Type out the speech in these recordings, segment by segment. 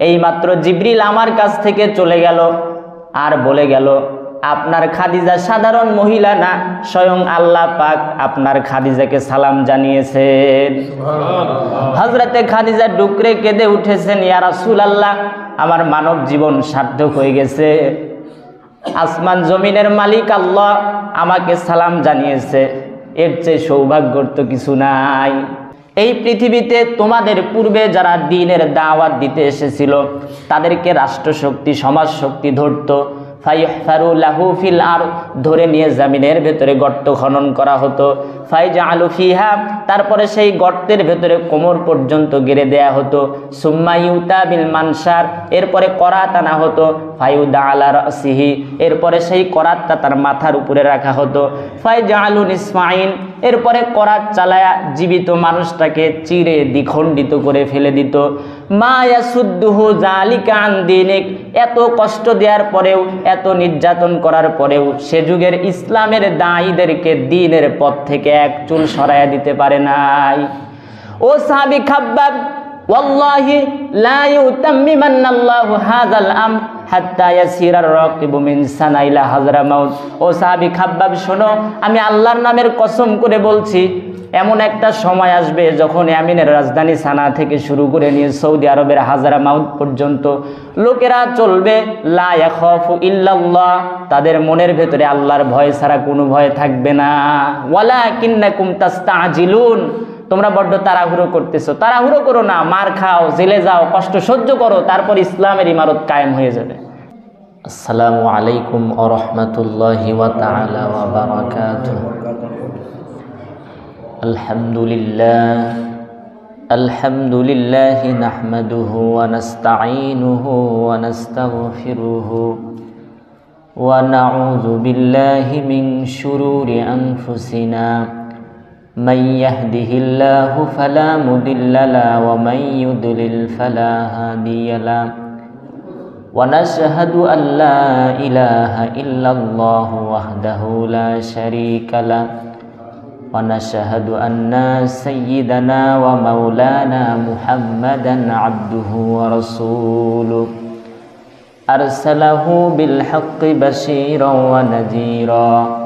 এইমাত্র জিবরিল আমার কাছ থেকে চলে গেল আর বলে গেল আপনার খাদিজা সাধারণ মহিলা না স্বয়ং আল্লাহ পাক আপনার খাদিজাকে সালাম জানিয়েছেন হজরতে খাদিজা ডুকরে কেঁদে উঠেছেন ইয়া রাসূল আল্লাহ আমার মানব জীবন সার্থক হয়ে গেছে। আসমান জমিনের মালিক আল্লাহ আমাকে সালাম জানিয়েছে এর চেয়ে সৌভাগ্যর তো কিছু নাই। এই পৃথিবীতে তোমাদের পূর্বে যারা দিনের দাওয়াত দিতে এসেছিল, তাদেরকে রাষ্ট্রশক্তি সমাজ শক্তি ধরতো। ফাইফারু লাহু ফিল আর ধরে নিয়ে জামিনের ভেতরে গর্ত খনন করা হতো। ফাইজা আলু ফিহা, তারপরে সেই গর্তের ভেতরে কোমর পর্যন্ত গেড়ে দেয়া হতো। সুম্মা ইউতা বিল মানসার, এরপরে করাত আনা হতো। ফাইউদা আলা রসিহি, এরপরে সেই করাতটা তার মাথার উপরে রাখা হতো। ফাইজা আলু নিসমাইন এরপরে করাত চালায়া জীবিত মানুষটাকে চিরে দ্বিখণ্ডিত করে ফেলে দিত। মায়া শুদ্ধ জালিকা এত কষ্ট দেওয়ার পরেও, এত নির্যাতন করার পরেও সে যুগের ইসলামের দায়ীদেরকে দিনের পথ থেকে এক চুল সরাইয়া দিতে পারে নাই। ও সাবি খাব্বাব ওয়াল্লাহি লা ইউতাম্মিমান্নাল্লাহু হাযাল আমর হাত্তা ইয়াসিরার রাকিবু মিন সানা ইলা হাজরা মাউত। ও সাহাবী খাব্বাব, শোনো, আমি আল্লাহর নামের কসম করে বলছি, এমন একটা সময় আসবে যখন ইয়ামিনের রাজধানী সানা থেকে শুরু করে নিয়ে সৌদি আরবের হাজারা মাউত পর্যন্ত লোকেরা চলবে। লা ইয়াখাফু ইল্লাল্লাহ, তাদের মনের ভেতরে আল্লাহর ভয় ছাড়া কোনো ভয় থাকবে না। ওয়ালাকিন্নাকুম তাস্তাজিলুন তোমরা বড্ড তাড়াহুড়ো করতেছো তাড়াহুড়ো করো না মার খাও জেলে যাও কষ্ট সহ্য করো তারপর ইসলামের ইমারত কায়েম হয়ে যাবে আসসালামু আলাইকুম ও রহমতুল্লাহি আলহামদুলিল্লাহ الحمد لله نحمده ونستعينه ونستغفره ونعوذ بالله من شرور أنفسنا من يهده الله فلا مضل له ومن يضلل فلا هادي له. ونشهد أن لا إله إلا الله وحده لا شريك له. ونشهد أن سيدنا ومولانا محمدا عبده ورسوله. أرسله بالحق بشيرا ونذيرا.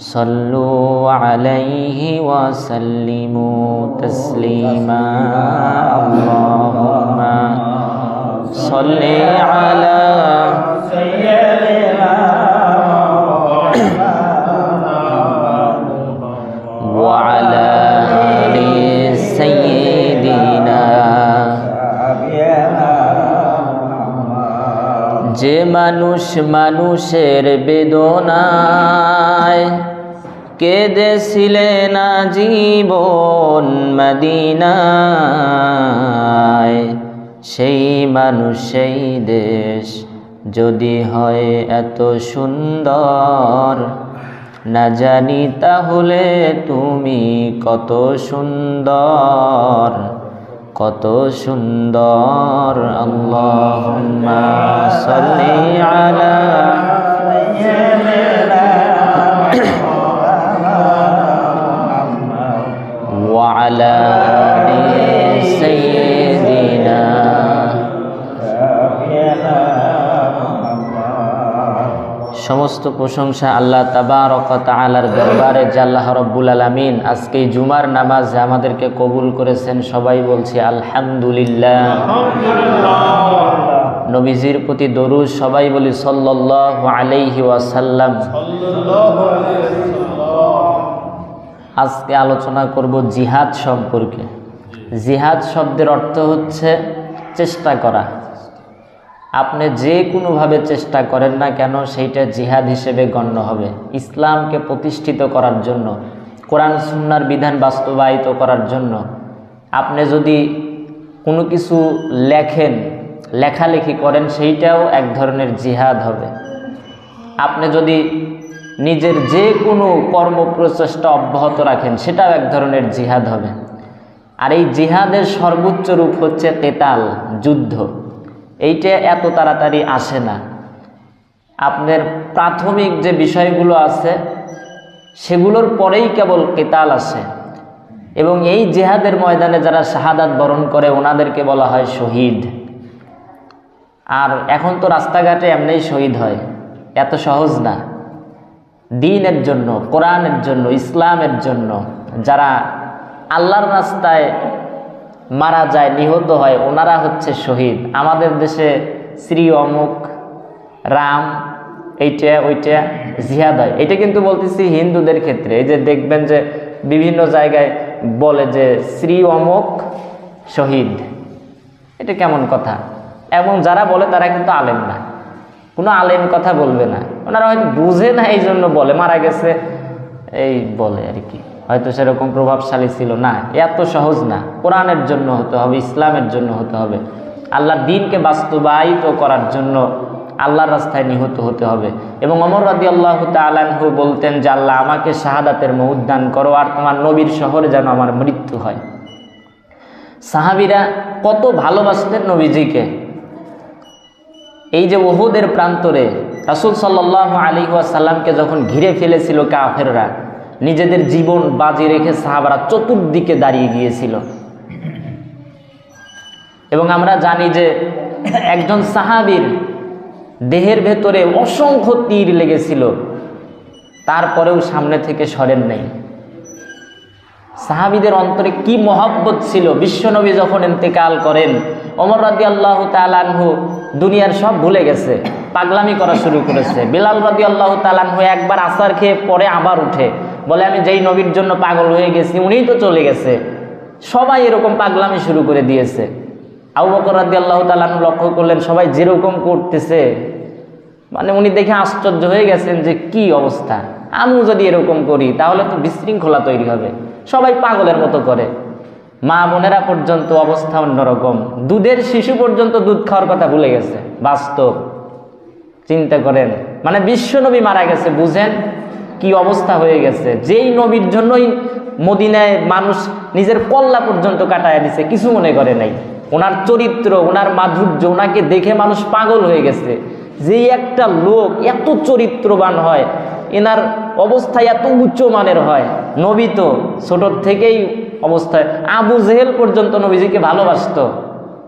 صلوا عليه وسلموا تسليما اللهم صل على وعلى آل سيدنا যে মানুষ মানুষের বেদনায় কেঁদেছিলেন জীবন মদিনায়। সেই মানুষ, সেই দেশ যদি হয় এত সুন্দর। না জানি তাহলে তুমি কত সুন্দর কত সুন্দর। সাল্লি আলা وعلى آل سيدنا সমস্ত প্রশংসা আল্লাহ তাবারক তাআলার দরবারে জাল্লাহ রব্বুল আলামিন আজকে এই জুমার নামাজ আমাদেরকে কবুল করেছেন সবাই বলছি আলহামদুলিল্লাহ নবীজির প্রতি দরুদ সবাই বলি সাল্লাল্লাহু আলাইহি ওয়াসাল্লাম আজকে আলোচনা করব জিহাদ সম্পর্কে। জিহাদ শব্দের অর্থ হচ্ছে চেষ্টা করা। আপনি যে কোনোভাবে চেষ্টা করেন না কেন, সেইটা জিহাদ হিসেবে গণ্য হবে। ইসলামকে প্রতিষ্ঠিত করার জন্য, কোরআন সুন্নার বিধান বাস্তবায়িত করার জন্য। আপনি যদি কোনো কিছু লেখেন, লেখালেখি করেন, সেইটাও এক ধরনের জিহাদ হবে। আপনি যদি নিজের যে কোনো কর্ম প্রচেষ্টা অব্যাহত রাখেন, সেটাও এক ধরনের জিহাদ হবে। আর এই জিহাদের সর্বোচ্চ রূপ হচ্ছে তেতাল যুদ্ধ। এইটা এত তাড়াতাড়ি আসে না। আপনার প্রাথমিক যে বিষয়গুলো আছে, সেগুলোর পরেই কেবল কেতাল আসে। এবং এই জেহাদের ময়দানে যারা শাহাদাত বরণ করে, ওনাদেরকে বলা হয় শহীদ। আর এখন তো রাস্তাঘাটে এমনিই শহীদ হয়। এত সহজ না। দিনের জন্য, কোরআনের জন্য, ইসলামের জন্য, যারা আল্লাহর রাস্তায় মারা যায়, নিহত হয়, ওনারা হচ্ছে শহীদ। আমাদের দেশে শ্রী অমুক রাম, এইটা, ওইটা, জিহাদ হয়। এটা কিন্তু বলতেছি হিন্দুদের ক্ষেত্রে। এই যে দেখবেন যে বিভিন্ন জায়গায় বলে যে শ্রী অমুক শহীদ। এটা কেমন কথা? এবং যারা বলে তারা কিন্তু আলেম না। কোনো আলেম কথা বলবে না। ওনারা হয়তো বুঝে না এই জন্য বলে, মারা গেছে। এই বলে আর কি। হয়তো সেরকম প্রভাবশালী ছিল না। এত সহজ না। কোরআনের জন্য হতে হবে, ইসলামের জন্য হতে হবে। আল্লাহর দিনকে বাস্তবায়িত করার জন্য আল্লাহর রাস্তায় নিহত হতে হবে। এবং অমর রাদি আল্লাহ তালানহু বলতেন যে, আল্লাহ, আমাকে শাহাদাতের মৌদান করো আর তোমার নবীর শহরে যেন আমার মৃত্যু হয়। সাহাবিরা কত ভালোবাসতেন নবীজিকে। এই যে ওহুদের প্রান্তরে রাসুল সাল্লাহ আলী সাল্লামকে যখন ঘিরে ফেলেছিল কাফেররা, নিজেদের জীবন বাজি রেখে সাহাবারা চতুর্দিকে দাঁড়িয়ে গিয়েছিল। এবং আমরা জানি যে একজন সাহাবির দেহের ভেতরে অসংখ্য তীর লেগেছিল, তারপরেও সামনে থেকে সরেন নাই। সাহাবিদের অন্তরে কি মহব্বত ছিল? বিশ্বনবী যখন ইন্তেকাল করেন অমর রাদি আল্লাহ তালানহু দুনিয়ার সব ভুলে গেছে। পাগলামি করা শুরু করেছে। বিলাল রাদি আল্লাহ তালানহু একবার আসার খেয়ে পরে আবার উঠে বলে, আমি যেই নবীর জন্য পাগল হয়ে গেছি, উনিই তো চলে গেছে। সবাই এরকম পাগলামি শুরু করে দিয়েছে। আবু বকর রাদি আল্লাহ তালানহু লক্ষ্য করলেন, সবাই যেরকম করতেছে মানে উনি দেখে আশ্চর্য হয়ে গেছেন যে কি অবস্থা। আমিও যদি এরকম করি, তাহলে তো বিশৃঙ্খলা তৈরি হবে। সবাই পাগলের মতো করে। মা বোনেরা পর্যন্ত অবস্থা অন্যরকম। দুধের শিশু পর্যন্ত দুধ খাওয়ার কথা ভুলে গেছে। বাস্তব। চিন্তা করেন। মানে বিশ্ব নবী মারা গেছে, বুঝেন কি অবস্থা হয়ে গেছে। যেই নবীর জন্যই মদিনায় মানুষ নিজের কল্লা পর্যন্ত কাটায় দিছে, কিছু মনে করে নাই। ওনার চরিত্র, ওনার মাধুর্য, ওনাকে দেখে মানুষ পাগল হয়ে গেছে। যেই একটা লোক এত চরিত্রবান হয়, এনার অবস্থা এত উচ্চ মানের হয়, নবী তো ছোটোর থেকেই অবস্থায়, আবু জেহেল পর্যন্ত নবীজিকে ভালোবাসত।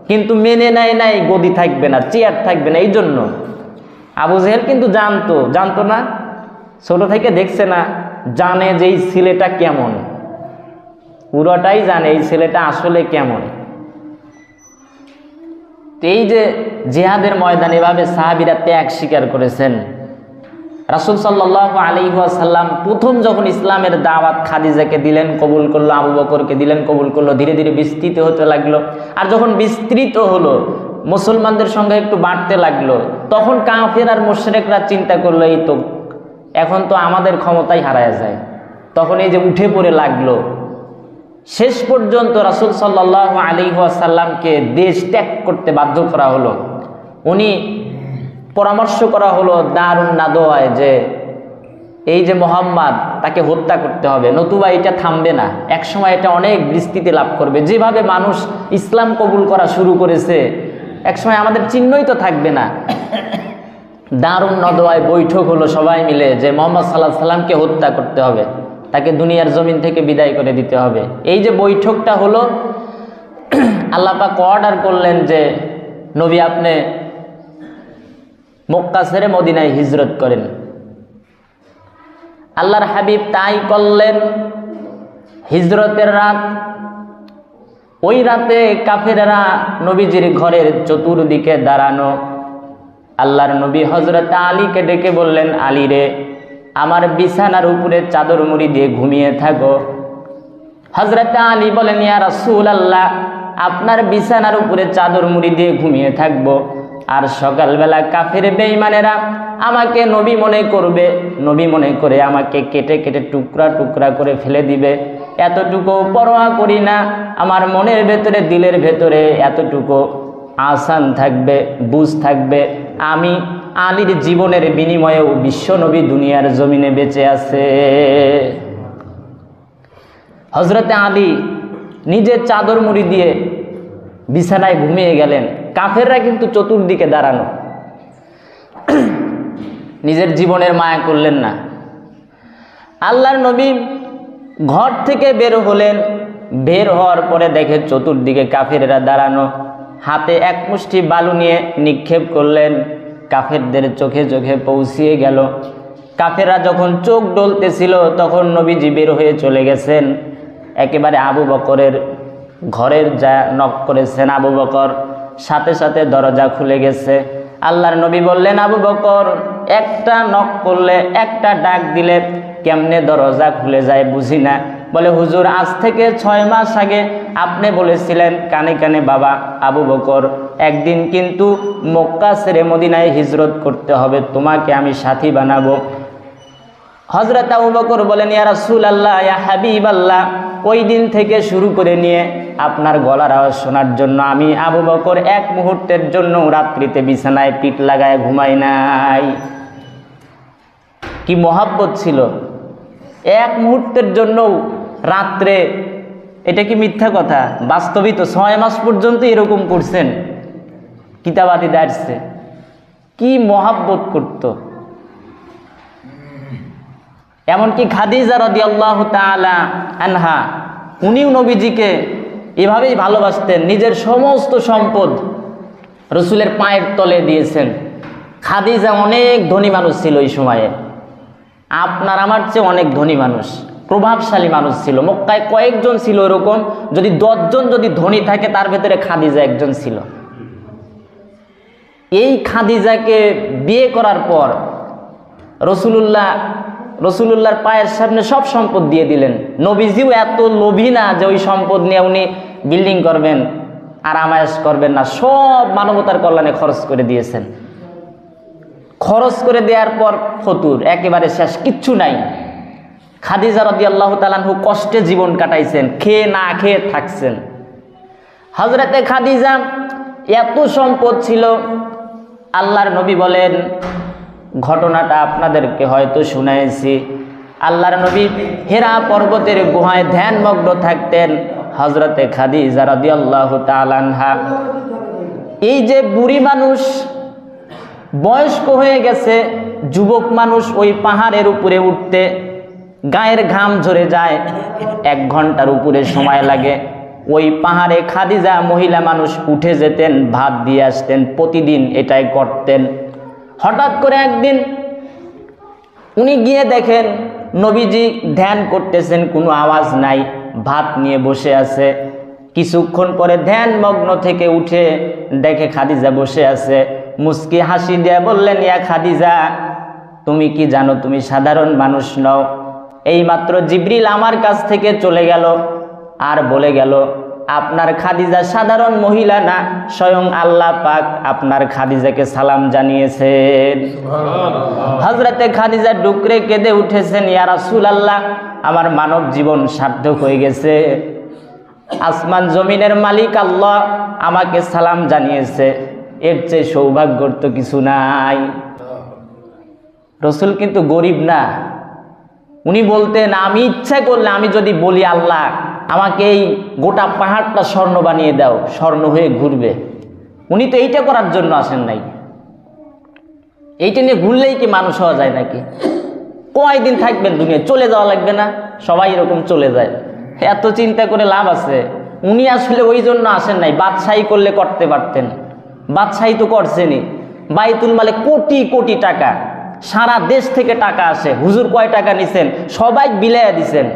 কিন্তু মেনে নেয় নাই, গদি থাকবে না, চেয়ার থাকবে না এই জন্য আবু জেহেল কিন্তু জানতো জানতো না, ছোট থেকে দেখছে না, জানে যে এই ছেলেটা কেমন। পুরোটাই জানে এই ছেলেটা আসলে কেমন। এই যে জেহাদের ময়দান এভাবে সাহাবিরা ত্যাগ স্বীকার করেছেন, রাসুল সাল্লাহ আলিহাসাল্লাম প্রথম যখন ইসলামের দাওয়াত খাদিজাকে দিলেন, কবুল করল, আবু বকরকে দিলেন, কবুল করল, ধীরে ধীরে বিস্তৃত হতে লাগল। আর যখন বিস্তৃত হলো, মুসলমানদের সঙ্গে একটু বাড়তে লাগল তখন কাফের আর মোশরেকরা চিন্তা করল, এই তো এখন তো আমাদের ক্ষমতাই হারায় যায়। তখন এই যে উঠে পড়ে লাগল, শেষ পর্যন্ত রাসুল সাল্লাহ আলী আলিহাসাল্লামকে দেশ ত্যাগ করতে বাধ্য করা হলো। উনি পরামর্শ করা হলো দারুণ নাদোয়ায় যে এই যে মোহাম্মদ, তাকে হত্যা করতে হবে। নতুবা এটা থামবে না। একসময় এটা অনেক বিস্তৃতি লাভ করবে। যেভাবে মানুষ ইসলাম কবুল করা শুরু করেছে, একসময় আমাদের চিহ্নই তো থাকবে না। দারুণ নদোয়ায় বৈঠক হলো সবাই মিলে যে মোহাম্মদ সাল্লাহ সাল্লামকে হত্যা করতে হবে, তাকে দুনিয়ার জমিন থেকে বিদায় করে দিতে হবে। এই যে বৈঠকটা হলো আল্লাপাক অর্ডার করলেন যে নবী আপনি মক্কা ছেড়ে মদিনায় হিজরত করেন। আল্লাহর হাবিব তাই করলেন, হিজরতের রাত, ওই রাতে কাফেরেরা নবীজির ঘরের চতুর্দিকে দাঁড়ানো আল্লাহর নবী হজরত আলীকে ডেকে বললেন, আলী রে, আমার বিছানার উপরে চাদর মুড়ি দিয়ে ঘুমিয়ে থাকো। হজরত আলী বলেন, ইয়া রাসূল আল্লাহ আপনার বিছানার উপরে চাদর মুড়ি দিয়ে ঘুমিয়ে থাকব। আর সকালবেলা কাফের বেঈমানেরা আমাকে নবী মনে করবে, নবী মনে করে আমাকে কেটে কেটে টুকরা টুকরা করে ফেলে দিবে। এতটুকু পরোয়া করি না, আমার মনের ভেতরে, দিলের ভেতরে এতটুকু আসান থাকবে, বুঝ থাকবে। আমি আলীর জীবনের বিনিময়েও বিশ্বনবী দুনিয়ার জমিনে বেঁচে আছে। হজরতে আলী নিজের চাদর মুড়ি দিয়ে বিছানায় ঘুমিয়ে গেলেন। কাফেররা কিন্তু চতুর্দিকে দাঁড়ানো। নিজের জীবনের মায়া করলেন না। আল্লাহর নবী ঘর থেকে বের হলেন। বের হওয়ার পরে দেখে চতুর্দিকে কাফেরেরা দাঁড়ানো। হাতে এক মুষ্টি বালু নিয়ে নিক্ষেপ করলেন। কাফেরদের চোখে চোখে পৌঁছিয়ে গেল। কাফেররা যখন চোখ ডলতেছিল, তখন নবীজি বের হয়ে চলে গেছেন। একেবারে আবু বকরের ঘরের যা নক করেছেন আবু বকর, সাথে সাথে দরজা খুলে গেছে। আল্লাহর নবী বললেন, আবু বকর, একটা নক করলে, একটা ডাক দিলে কেমনে দরজা খুলে যায় বুঝি না? বলে, হুজুর, আজ থেকে ছয় মাস আগে আপনি বলেছিলেন, কানে কানে বাবা আবু বকর, একদিন কিন্তু মক্কা সেরে মদিনায় হিজরত করতে হবে, তোমাকে আমি সাথী বানাবো। হজরত আবু বকর বলেন, ইয়া রাসূল আল্লাহ ইয়া হাবিব আল্লাহ ওই দিন থেকে শুরু করে নিয়ে আপনার গলার আওয়াজ শোনার জন্য আমি আবু বকর এক মুহূর্তের জন্য রাত্রিতে বিছানায় পিঠ লাগায় ঘুমাই নাই। কি মহাব্বত ছিল? এক মুহূর্তের জন্য রাত্রে, এটা কি মিথ্যা কথা? বাস্তবিক তো ছয় মাস পর্যন্ত এরকম করছেন। কিতাবাদি দাঁড়ছে কি মহাব্বত করতো? এমনকি খাদিজা রদি আল্লাহ আনহা, উনিও নবীজিকে এভাবেই ভালোবাসতেন। নিজের সমস্ত সম্পদ রসুলের পায়ের তলে দিয়েছেন। খাদিজা অনেক ধনী মানুষ ছিল ওই সময়ে। আপনার আমার চেয়ে অনেক ধনী মানুষ। প্রভাবশালী মানুষ ছিল। মক্কায় কয়েকজন ছিল এরকম, যদি দশজন যদি ধনী থাকে, তার ভেতরে খাদিজা একজন ছিল। এই খাদিজাকে বিয়ে করার পর রসুলুল্লাহ, রসুলুল্লাহর পায়ের সামনে সব সম্পদ দিয়ে দিলেন। নবীজিও এত লোভী না যে ওই সম্পদ নিয়ে উনি বিল্ডিং করবেন আর আমায়াস করবেন না, সব মানবতার কল্যাণে খরচ করে দিয়েছেন। খরচ করে দেওয়ার পর ফতুর, একেবারে শেষ, কিচ্ছু নাই। খাদিজা রদি আল্লাহ তালানহু কষ্টে জীবন কাটাইছেন, খেয়ে না খেয়ে থাকছেন। হজরতে খাদিজা, এত সম্পদ ছিল, আল্লাহর নবী বলেন, ঘটনাটা আপনাদেরকে হয়তো শুনাইছি। আল্লাহর নবী হেরা পর্বতের গুহায় ধ্যানমগ্ন থাকতেন হজরতে খাদিজা রদি আল্লাহ তালানহা এই যে বুড়ি মানুষ, বয়স্ক হয়ে গেছে, যুবক মানুষ ওই পাহাড়ের উপরে উঠতে গায়ের ঘাম ঝরে যায়, এক ঘণ্টার উপরে সময় লাগে। ওই পাহাড়ে খাদিজা মহিলা মানুষ উঠে যেতেন, ভাত দিয়ে আসতেন, প্রতিদিন এটাই করতেন। হঠাৎ করে একদিন উনি গিয়ে দেখেন, নবীজি ধ্যান করতেছেন, কোনো আওয়াজ নাই, ভাত নিয়ে বসে আছে। কিছুক্ষণ পরে ধ্যান মগ্ন থেকে উঠে দেখে খাদিজা বসে আছে। মুস্কি হাসি দিয়ে বললেন, ইয়া খাদিজা, তুমি কি জানো, তুমি সাধারণ মানুষ নও? এইমাত্র জিবরিল আমার কাছ থেকে চলে গেল আর বলে গেল আপনার খাদিজা সাধারণ মহিলা না স্বয়ং আল্লাহ পাক আপনার খাদিজাকে সালাম জানিয়েছেন। হজরতে খাদিজা ডুকরে কেঁদে উঠেছেন ইয়া রাসূল আল্লাহ আমার মানব জীবন সার্থক হয়ে গেছে। আসমান জমিনের মালিক আল্লাহ আমাকে সালাম জানিয়েছে এর চেয়ে সৌভাগ্যর তো কিছু নাই। রসুল কিন্তু গরিব না উনি বলতেন, আমি ইচ্ছা করলে আমি যদি বলি আল্লাহ, আমাকে এই গোটা পাহাড়টা স্বর্ণ বানিয়ে দাও, স্বর্ণ হয়ে ঘুরবে। উনি তো এইটা করার জন্য আসেন নাই। এইটা নিয়ে ঘুরলেই কি মানুষ হওয়া যায় নাকি? কয়দিন থাকবেন দুনিয়া? চলে যাওয়া লাগবে না? সবাই এরকম চলে যায়। এত চিন্তা করে লাভ আছে। উনি আসলে ওই জন্য আসেন নাই, বাদশাহী করলে করতে পারতেন। বাদশাহী তো করছেনই। বাইতুল মালে কোটি কোটি টাকা। সারা দেশ থেকে টাকা আসে। হুজুর কয় টাকা নিছেন? সবাই বিলাইয়া দিছেন।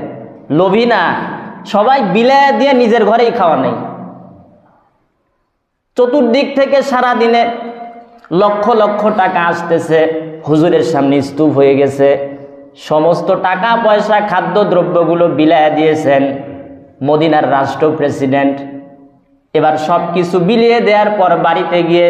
লোভী না। সবাই বিলাইয়া দিয়ে নিজের ঘরেই খাওয়া নেই। চতুর্দিক থেকে সারা দিনে লক্ষ লক্ষ টাকা আসতেছে। হুজুরের সামনে স্তূপ হয়ে গেছে। সমস্ত টাকা পয়সা খাদ্য দ্রব্যগুলো বিলাইয়া দিয়েছেন মদিনার রাষ্ট্র প্রেসিডেন্ট এবার সব কিছু বিলিয়ে দেওয়ার পর বাড়িতে গিয়ে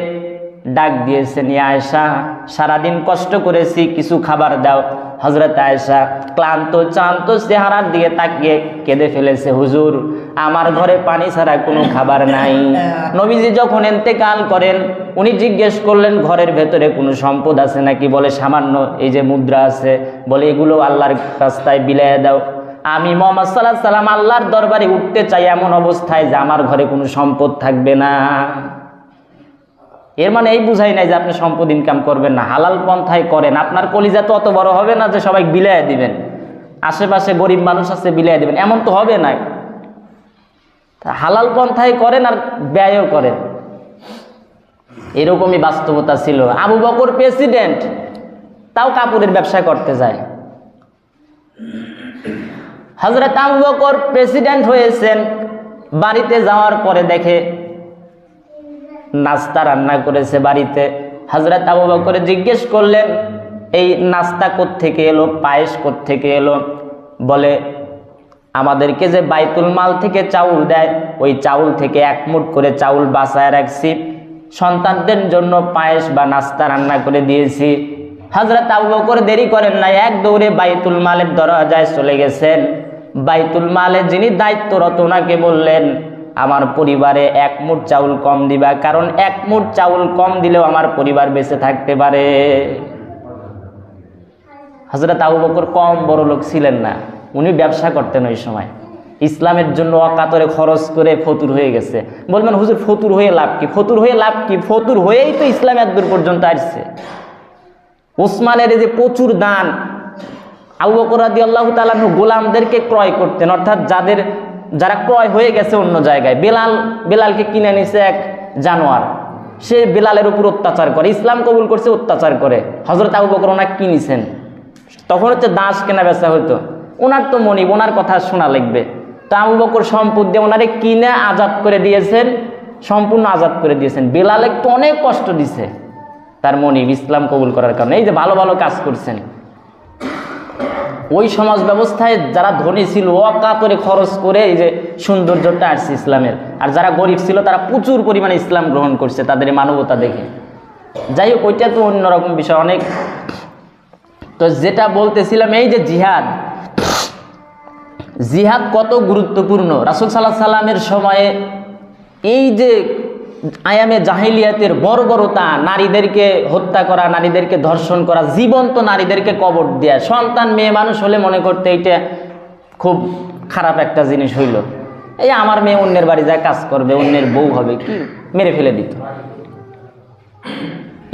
ডাক দিয়েছে নিয়ে আয়সা সারাদিন কষ্ট করেছি কিছু খাবার দাও। হজরত আয়সা ক্লান্ত চান্ত চেহারার দিকে তাকিয়ে কেঁদে ফেলেছে হুজুর আমার ঘরে পানি ছাড়া কোনো খাবার নাই। নবীজি যখন এন্তেকাল করেন উনি জিজ্ঞেস করলেন ঘরের ভেতরে কোনো সম্পদ আছে নাকি? বলে সামান্য এই যে মুদ্রা আছে। বলে এগুলো আল্লাহর রাস্তায় বিলাই দাও। আমি মোহাম্মদ সাল্লাহ সাল্লাম আল্লাহর দরবারে উঠতে চাই এমন অবস্থায় যে আমার ঘরে কোনো সম্পদ থাকবে না। এর মানে এই বুঝাই নাই যে আপনি সম্পদ ইনকাম করবেন না। হালাল পন্থায় করেন। আপনার কলিজা তো অত বড় হবে না যে সবাই বিলাই দিবেন। আশেপাশে গরিব মানুষ আছে বিলাই দিবেন। এমন তো হবে না। হালাল পন্থায় করেন আর ব্যয়ও করেন। এরকমই বাস্তবতা ছিল। আবু বকর প্রেসিডেন্ট তাও কাপড়ের ব্যবসা করতে যায়। হজরত আবু বকর প্রেসিডেন্ট হয়েছেন। বাড়িতে যাওয়ার পরে দেখে নাস্তা রান্না করেছে বাড়িতে। হজরত আবু বকরে জিজ্ঞেস করলেন, এই নাস্তা থেকে এলো? পায়েস থেকে এলো? বলে, আমাদেরকে যে বাইতুল মাল থেকে চাউল দেয়, ওই চাউল থেকে এক মুঠ করে চাউল বাসায় রাখছি। সন্তানদের জন্য পায়েস বা নাস্তা রান্না করে দিয়েছি। হজরত আবু বকর দেরি করেন না এক দৌড়ে বাইতুল মালের দরজায় চলে গেছেন। বাইতুল মালে যিনি দায়িত্বরত, ওনাকে বললেন আমার পরিবারে এক মুঠ চাউল কম দিবা, কারণ এক মুঠ চাউল কম দিলেও আমার পরিবার বেঁচে থাকতে পারে। হজরত আবু বকর কম বড় লোক ছিলেন না, উনি ব্যবসা করতেন ওই সময়। ইসলামের জন্য অকাতরে খরচ করে ফতুর হয়ে গেছে। বলবেন, হুজুর, ফতুর হয়ে লাভ কি? ফতুর হয়ে লাভ কি? ফতুর হয়েই তো ইসলাম এতদূর পর্যন্ত আসছে। ওসমানের যে প্রচুর দান, আবু বকর রাদি আল্লাহ তালাহ গোলামদেরকে ক্রয় করতেন, অর্থাৎ যাদের যারা ক্রয় হয়ে গেছে অন্য জায়গায়, বেলাল, বেলালকে কিনে নিছে এক জানোয়ার। সে বেলালের উপর অত্যাচার করে, ইসলাম কবুল করছে, অত্যাচার করে। হজরত আবু বকর ওনাকে কিনেছেন তখন হচ্ছে দাস কেনা বেচা হইতো। ওনার তো মনিব ওনার কথা শোনা লাগবে। তো আবু বকর সম্পদ দিয়ে ওনারে কিনে আজাদ করে দিয়েছেন, সম্পূর্ণ আজাদ করে দিয়েছেন। বেলাল একটু অনেক কষ্ট দিছে তার মনিব ইসলাম কবুল করার কারণে। এই যে ভালো ভালো কাজ করছেন। ওই সমাজ ব্যবস্থায় যারা ধনী ছিল অকাতরে খরচ করে এই যে সৌন্দর্যটা আসছে ইসলামের। আর যারা গরিব ছিল, তারা প্রচুর পরিমাণে ইসলাম গ্রহণ করছে তাদের মানবতা দেখে। যাই হোক, ওইটা তো অন্যরকম বিষয়, অনেক। তো যেটা বলতেছিলাম, এই যে জিহাদ। জিহাদ কত গুরুত্বপূর্ণ? রাসুল সাল্লাহ সাল্লামের সময়ে এই যে আয়ামে জাহিলিয়াতের বর্বরতা, নারীদেরকে হত্যা করা, নারীদেরকে ধর্ষণ করা, জীবন্ত নারীদেরকে কবর দেয়া। সন্তান, মেয়ে, মানুষ হলে মনে করতে এইটা খুব খারাপ একটা জিনিস হইল। এই আমার মেয়ে অন্যের বাড়ি যায়, কাজ করবে, অন্যের বউ হবে, কি মেরে ফেলে দিত।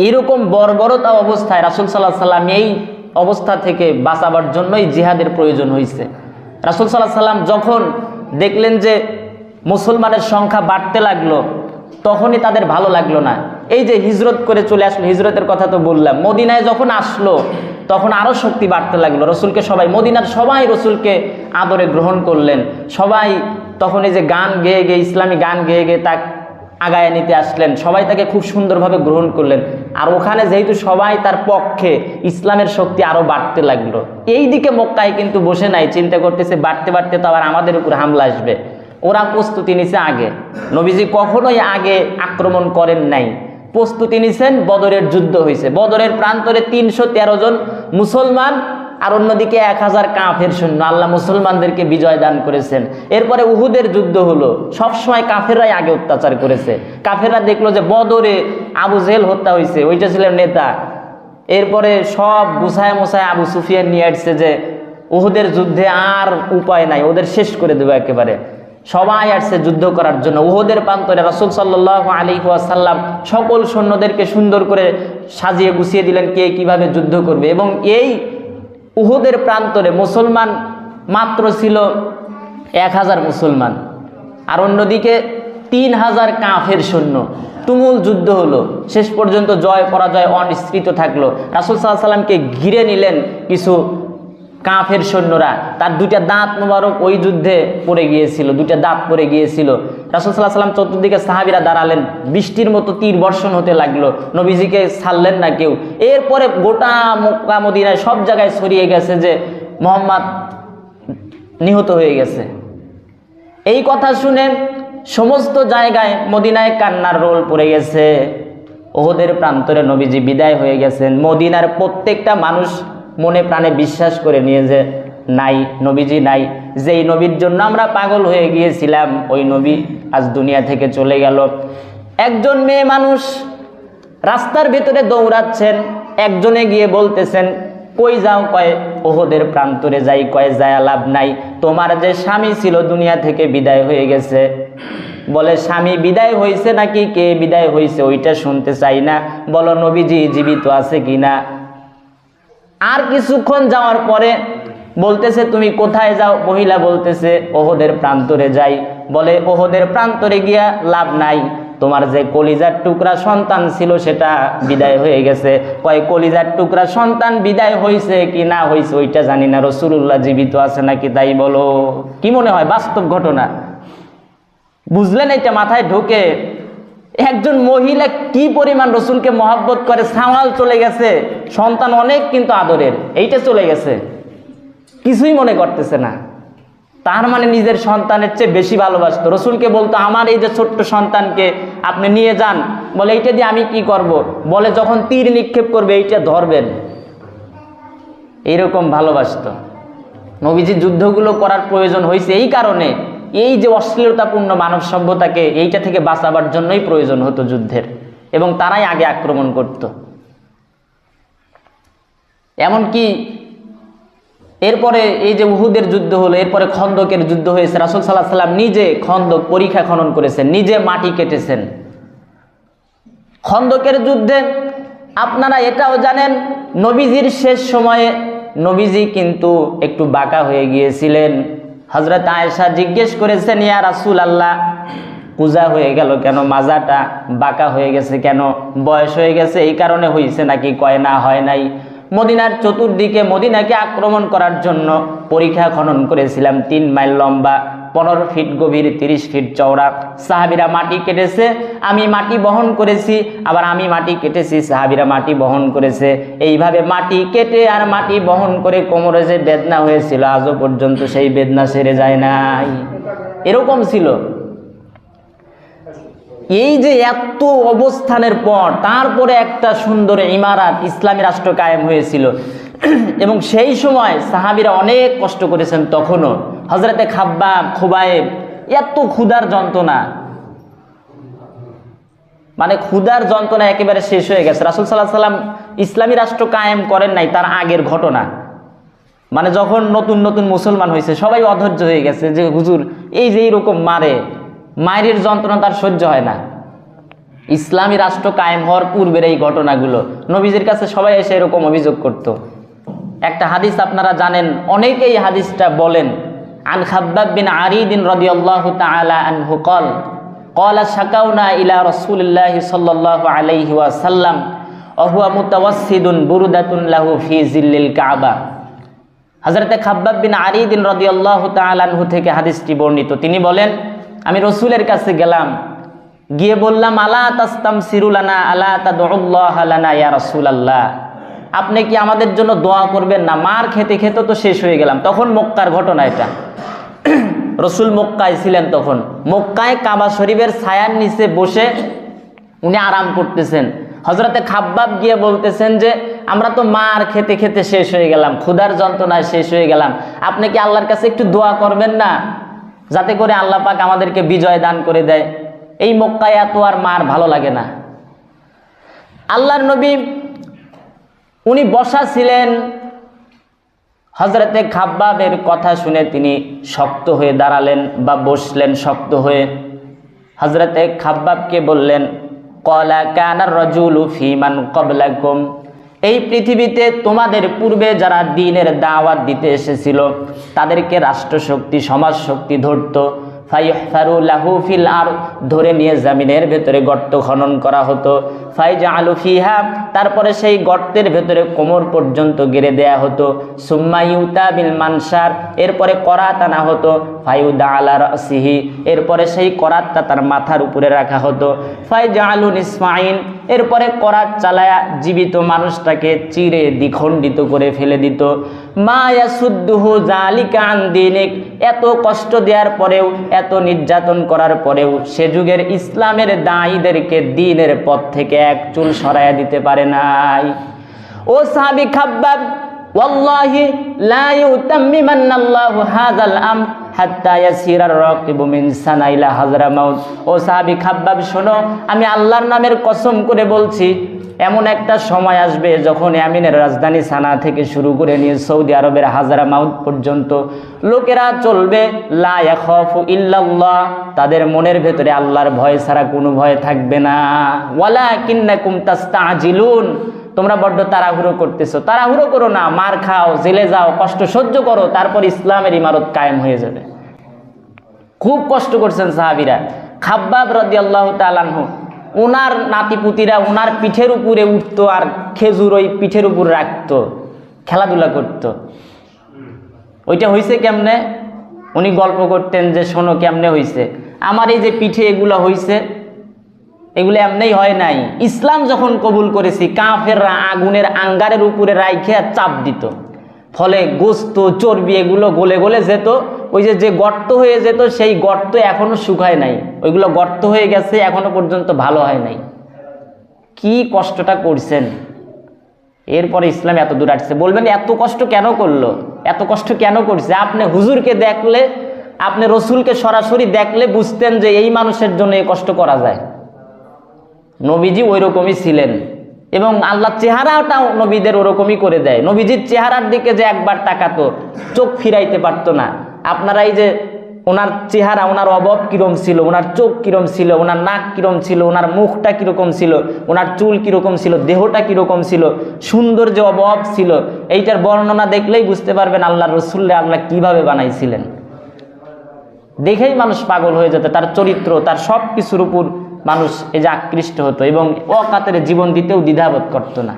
এরকম বর্বরতা অবস্থায় রাসুল সাল্লাহ সাল্লাম এই অবস্থা থেকে বাঁচাবার জন্যই জিহাদের প্রয়োজন হয়েছে রাসুল সাল্লাহ সাল্লাম যখন দেখলেন যে মুসলমানের সংখ্যা বাড়তে লাগল তখনই তাদের ভালো লাগল না। এই যে হিজরত করে চলে আসলো, হিজরতের কথা তো বললাম। মদিনায় যখন আসলো, তখন আরও শক্তি বাড়তে লাগল। রসুলকে সবাই, মদিনার সবাই রসুলকে আদরে গ্রহণ করলেন। সবাই তখন এই যে গান গেয়ে গেয়ে, ইসলামী গান গেয়ে গেয়ে তা আগায় নিতে আসলেন। সবাই তাকে খুব সুন্দরভাবে গ্রহণ করলেন। আর ওখানে যেহেতু সবাই তার পক্ষে, ইসলামের শক্তি আরও বাড়তে লাগল। এই দিকে মক্কায় কিন্তু বসে নাই, চিন্তা করতেছে বাড়তে বাড়তে তো আবার আমাদের উপর হামলা আসবে। ওরা প্রস্তুতি নিছে আগে। নবীজি কখনোই আগে আক্রমণ করেন নাই। প্রস্তুতি নিছেন বদরের যুদ্ধ হয়েছে বদরের প্রান্তরে তিনশো তেরো জন মুসলমান আর অন্যদিকে এক হাজার কাফের সৈন্য। আল্লাহ মুসলমানদেরকে বিজয় দান করেছেন। এরপরে উহুদের যুদ্ধ হলো। সবসময় কাফেররাই আগে অত্যাচার করেছে। কাফেররা দেখল যে বদরে আবু জেল হত্যা হয়েছে ওইটা ছিলেন নেতা। এরপরে সব গুছায় মোছায় আবু সুফিয়ান নিয়ে আসছে যে উহুদের যুদ্ধে আর উপায় নাই, ওদের শেষ করে দেবো একেবারে। সবাই আসছে যুদ্ধ করার জন্য। উহুদের প্রান্তরে রাসুল সাল্লাহ আলী সকল সৈন্যদেরকে সুন্দর করে সাজিয়ে গুছিয়ে দিলেন কে কীভাবে যুদ্ধ করবে। এবং এই উহুদের প্রান্তরে মুসলমান মাত্র ছিল এক হাজার মুসলমান। আর অন্যদিকে তিন হাজার কাফের সৈন্য। তুমুল যুদ্ধ হলো। শেষ পর্যন্ত জয় পরাজয় অনিশ্চিত থাকল। রাসুল সাল্লাহ সাল্লামকে ঘিরে নিলেন কিছু কাফের সৈন্যরা, তার দুইটা দাঁত মোবারক ওই যুদ্ধে পড়ে গিয়েছিল, দুইটা দাঁত পড়ে গিয়েছিল। রাসুল সাল্লাহ সাল্লাম চতুর্দিকে সাহাবিরা দাঁড়ালেন, বৃষ্টির মতো তীর বর্ষণ হতে লাগল। নবীজিকে ছাড়লেন না কেউ। এরপরে গোটা মক্কা মদিনায় সব জায়গায় ছড়িয়ে গেছে যে মোহাম্মদ নিহত হয়ে গেছে। এই কথা শুনে সমস্ত জায়গায় মদিনায় কান্নার রোল পড়ে গেছে। ওহদের প্রান্তরে নবীজি বিদায় হয়ে গেছেন। মদিনার প্রত্যেকটা মানুষ মনে প্রাণে বিশ্বাস করে নিয়ে যে নাই, নবীজি নাই। যেই নবীর জন্য আমরা পাগল হয়ে গিয়েছিলাম, ওই নবী আজ দুনিয়া থেকে চলে গেল। একজন মেয়ে মানুষ রাস্তার ভিতরে দৌড়াচ্ছেন, একজনে গিয়ে বলতেছেন, কই যাও, কয় ওহদের প্রান্তরে যাই, কয় যায় লাভ নাই। তোমার যে স্বামী ছিল দুনিয়া থেকে বিদায় হয়ে গেছে। বলে, স্বামী বিদায় হয়েছে নাকি? কে বিদায় হয়েছে ওইটা শুনতে চাই না। বলো, নবীজি জীবিত আছে কি না আর কিছুক্ষণ যাওয়ার পরে বলতেছে, তুমি কোথায় যাও? মহিলা বলতেছে, ওহদের প্রান্তরে যাই। বলে, ওহদের প্রান্তরে গিয়া লাভ নাই। তোমার যে কলিজার টুকরা সন্তান ছিল সেটা বিদায় হয়ে গেছে। কয়, কলিজার টুকরা সন্তান বিদায় হয়েছে কি না হয়েছে ওইটা জানি না। রসুল্লাহ জীবিত আছে নাকি তাই বলো। কি মনে হয়? বাস্তব ঘটনা। বুঝলেন এটা মাথায় ঢোকে একজন মহিলা কি পরিমাণ রসুলকে মহাব্বত করে? সামাল চলে গেছে। সন্তান অনেক কিন্তু আদরের। এইটা চলে গেছে। কিছুই মনে করতেছে না। তার মানে নিজের সন্তানের চেয়ে বেশি ভালোবাসতো। রসুলকে বলতো, আমার এই যে ছোট্ট সন্তানকে আপনি নিয়ে যান। বলে, এইটা দিয়ে আমি কি করব। বলে, যখন তীর নিক্ষেপ করবে, এইটা ধরবেন। এইরকম ভালোবাসতো। নবীজি যুদ্ধগুলো করার প্রয়োজন হয়েছে এই কারণে। এই যে অশ্লীলতাপূর্ণ মানব সভ্যতাকে এইটা থেকে বাঁচাবার জন্যই প্রয়োজন হতো যুদ্ধের, এবং তারাই আগে আক্রমণ করত। এমনকি এরপরে এই যে উহুদের যুদ্ধ হলো, এরপরে খন্দকের যুদ্ধ হয়েছে, রাসুল সাল্লাহ সাল্লাম নিজে খন্দক পরীক্ষা খনন করেছেন, নিজে মাটি কেটেছেন। খন্দকের যুদ্ধে আপনারা এটাও জানেন, নবীজির শেষ সময়ে নবীজি কিন্তু একটু বাঁকা হয়ে গিয়েছিলেন। হজরত আয়েশা জিজ্ঞেস করেছেন ইয়া রাসুল আল্লাহ পূজা হয়ে গেল কেন? মাজাটা বাঁকা হয়ে গেছে কেন? বয়স হয়ে গেছে, এই কারণে হয়েছে নাকি কয় না, হয় নাই? মদিনার চতুর্দিকে মদিনাকে আক্রমণ করার জন্য পরীক্ষা খনন করেছিলাম, তিন মাইল লম্বা। পনেরো ফিট গভীর, তিরিশ ফিট চওড়া। সাহাবিরা মাটি কেটেছে, আমি মাটি বহন করেছি, আবার আমি মাটি কেটেছি, সাহাবিরা মাটি বহন করেছে। এইভাবে মাটি কেটে আর মাটি বহন করে কোমরে যে বেদনা হয়েছিল, আজও পর্যন্ত সেই বেদনা সেরে যায় নাই। এরকম ছিল। এই যে এত অবস্থানের পর, তারপরে একটা সুন্দর ইমারাত ইসলামী রাষ্ট্র কায়েম হয়েছিল। এবং সেই সময় সাহাবিরা অনেক কষ্ট করেছেন, তখনও। হজরতে খাব্বা খুবায়েব এত ক্ষুধার যন্ত্রণা। মানে ক্ষুধার যন্ত্রণা একেবারে শেষ হয়ে গেছে। রাসুল সাল্লাহ সাল্লাম ইসলামী রাষ্ট্র কায়েম করেন নাই, তার আগের ঘটনা। মানে যখন নতুন নতুন মুসলমান হয়েছে সবাই অধৈর্য হয়ে গেছে যে, হুজুর, এই যে এইরকম মারে, মায়ের যন্ত্রণা তার সহ্য হয় না। ইসলামী রাষ্ট্র কায়েম হওয়ার পূর্বের এই ঘটনাগুলো, নবীজির কাছে সবাই এসে এরকম অভিযোগ করত। একটা হাদিস আপনারা জানেন, অনেকেই হাদিসটা বলেন। আন খাব্বাব বিন আরিদিন রাদিয়াল্লাহু তাআলা আনহু কল قال شكونا إلى رسول الله صلى الله عليه وسلم وهو متوسد بردة له في ظل الكعبة হজরতে খাব্বাব বিন আরিদিন রাদিয়াল্লাহু তাআলা আনহু থেকে হাদিসটি বর্ণিত তিনি বলেন আমি রসুলের কাছে গেলাম গিয়ে বললাম আলা তাস্তাম সিরুলানা আলা তাদুল্লাহ লানা ইয়া রাসূলুল্লাহ আপনি কি আমাদের জন্য দোয়া করবেন না? মার খেতে খেতে তো শেষ হয়ে গেলাম। তখন মক্কার ঘটনা এটা। রসুল মক্কায় ছিলেন তখন। মক্কায় কাবা শরীফের ছায়ার নিচে বসে উনি আরাম করতেছেন। হজরতে খাব্বাব গিয়ে বলতেছেন যে, আমরা তো মার খেতে খেতে শেষ হয়ে গেলাম। ক্ষুধার যন্ত্রণায় শেষ হয়ে গেলাম। আপনি কি আল্লাহর কাছে একটু দোয়া করবেন না? যাতে করে আল্লাহ পাক আমাদেরকে বিজয় দান করে দেয়। এই মক্কায় এত আর মার ভালো লাগে না। আল্লাহর নবী উনি বসা ছিলেন হজরতে খাব্বাবের কথা শুনে তিনি শক্ত হয়ে দাঁড়ালেন বা বসলেন শক্ত হয়ে। হজরতে খাব্বাবকে বললেন, কলা কানার রজুল ফিমান কবলাকুম এই পৃথিবীতে তোমাদের পূর্বে যারা দিনের দাওয়াত দিতে এসেছিল, তাদেরকে রাষ্ট্রশক্তি সমাজ শক্তি ধরত ফাইফারুল্লাহু ফিল আর, ধরে নিয়ে জামিনের ভেতরে গর্ত খনন করা হতো। ফাইজা আলু ফিহা, তারপরে সেই গর্তের ভেতরে কোমর পর্যন্ত গেড়ে দেয়া হতো। সুম্মা ইউতা বিল মানসার, এরপরে করাত আনা হতো। ফাইউদা আলার সিহি এরপরে সেই করাতটা তার মাথার উপরে রাখা হতো। ফাইজা আলু নিসমাইন এরপরে করাত চালায়া জীবিত মানুষটাকে চিরে দ্বিখণ্ডিত করে ফেলে দিত। মায়াসুদ্দুহু জালিকা জালিকান দিনিক। এত কষ্ট দেওয়ার পরেও, এত নির্যাতন করার পরেও সে যুগের ইসলামের দায়ীদেরকে দিনের পথ থেকে এক চুল সরাইয়া দিতে পারে নাই। ও সাবি খাব্বাব লা ও শোনো, আমি আল্লাহর নামের কসম করে বলছি, এমন একটা সময় আসবে যখন ইয়ামিনের রাজধানী সানা থেকে শুরু করে নিয়ে সৌদি আরবের হাজারা মাউত পর্যন্ত লোকেরা চলবে। লা তাদের মনের ভেতরে আল্লাহর ভয় ছাড়া কোনো ভয় থাকবে না। ওয়ালাকিন্নাকুম তাস্তাজিলুন তোমরা বড্ড তাড়াহুড়ো করতেছো। তাড়াহুড়ো করো না, মার খাও, জেলে যাও, কষ্ট সহ্য করো, তারপর ইসলামের ইমারত কায়েম হয়ে যাবে। খুব কষ্ট করছেন সাহাবিরা। খাব্বাব রদি আল্লাহ তালানহু ওনার নাতিপুতিরা ওনার পিঠের উপরে উঠতো আর খেজুর ওই পিঠের উপর রাখতো, খেলাধুলা করতো। ওইটা হয়েছে কেমনে? উনি গল্প করতেন যে, শোনো, কেমনে হয়েছে আমার এই যে পিঠে এগুলো হয়েছে এগুলো এমনি হয় নাই। ইসলাম যখন কবুল করেছি, কাফেররা আগুনের আঙ্গারের উপরে রাইখে চাপ দিত। ফলে গোস্ত, চর্বি এগুলো গলে গলে যেত। ওই যে যে গর্ত হয়ে যেত, সেই গর্ত এখনও শুকায় নাই। ওইগুলো গর্ত হয়ে গেছে, এখনও পর্যন্ত ভালো হয় নাই। কি কষ্টটা করছেন? এরপরে ইসলাম এত দূর আসছে। বলবেন, এত কষ্ট কেন করল? এত কষ্ট কেন করছে? আপনি হুজুরকে দেখলে, আপনি রসুলকে সরাসরি দেখলে বুঝতেন যে এই মানুষের জন্য এই কষ্ট করা যায়। নবীজি ওই রকমই ছিলেন। এবং আল্লাহ চেহারাটাও নবীদের ওরকমই করে দেয়। নবীজির চেহারার দিকে যে একবার তাকাতো, চোখ ফিরাইতে পারতো না। আপনারা এই যে ওনার চেহারা, ওনার অবব কিরম ছিল, ওনার চোখ কিরম ছিল, ওনার নাক কিরম ছিল, ওনার মুখটা কীরকম ছিল, ওনার চুল কীরকম ছিল, দেহটা কীরকম ছিল, সুন্দর যে অবব ছিল, এইটার বর্ণনা দেখলেই বুঝতে পারবেন আল্লাহ রসুল্লাহ আল্লাহ কীভাবে বানাইছিলেন। দেখেই মানুষ পাগল হয়ে যেত, তার চরিত্র, তার সব কিছুর উপর মানুষ এই যে আকৃষ্ট হতো এবং অকাতের জীবন দিতেও দ্বিধাবোধ করতো না।